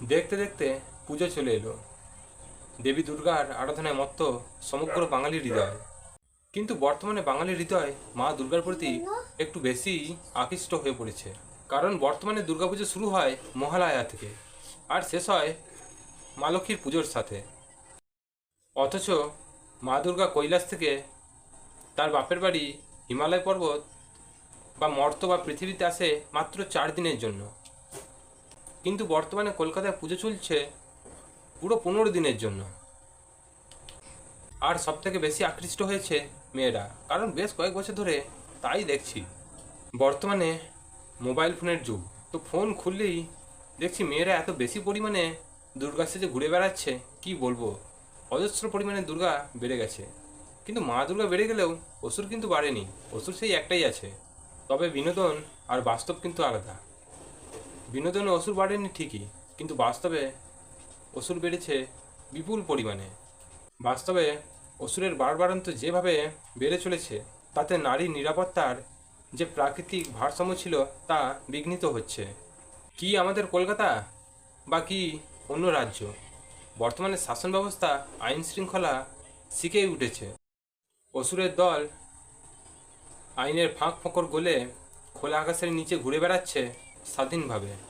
দেখতে দেখতে পুজো চলে এলো। দেবী দুর্গার আরাধনায় মত্ত সমগ্র বাঙালির হৃদয়। কিন্তু বর্তমানে বাঙালির হৃদয় মা দুর্গার প্রতি একটু বেশি আকৃষ্ট হয়ে পড়েছে। কারণ বর্তমানে দুর্গাপুজো শুরু হয় মহালয়া থেকে আর শেষ হয় মা লক্ষ্মীর পুজোর সাথে। অথচ মা দুর্গা কৈলাস থেকে তার বাপের বাড়ি হিমালয় পর্বত বা মর্ত বা পৃথিবীতে আসে মাত্র চার দিনের জন্য। কিন্তু বর্তমানে কলকাতায় পুজো চলছে পুরো পনেরো দিনের জন্য। আর সব থেকে বেশি আকৃষ্ট হয়েছে মেয়েরা। কারণ বেশ কয়েক বছর ধরে তাই দেখছি। বর্তমানে মোবাইল ফোনের যুগ। তো ফোন খুললেই দেখছি মেয়েরা এত বেশি পরিমাণে দুর্গা সেজে ঘুরে বেড়াচ্ছে, কি বলব? অজস্র পরিমাণে দুর্গা বেড়ে গেছে। কিন্তু মা দুর্গা বেড়ে গেলেও অসুর কিন্তু বাড়েনি। অসুর সেই একটাই আছে। তবে বিনোদন আর বাস্তব কিন্তু আলাদা। বিনোদনে অসুর বাড়েনি ঠিকই, কিন্তু বাস্তবে অসুর বেড়েছে বিপুল পরিমাণে। বাস্তবে অসুরের বাড়বাড়ন্ত যেভাবে বেড়ে চলেছে, তাতে নারীর নিরাপত্তার যে প্রাকৃতিক ভারসাম্য ছিল তা বিঘ্নিত হচ্ছে। কি আমাদের কলকাতা বা কি অন্য রাজ্য? বর্তমানে শাসন ব্যবস্থা আইন শৃঙ্খলা শিখেই উঠেছে। অসুরের দল আইনের ফাঁক ফোকর গোলে খোলা আকাশের নিচে ঘুরে বেড়াচ্ছে স্বাধীনভাবে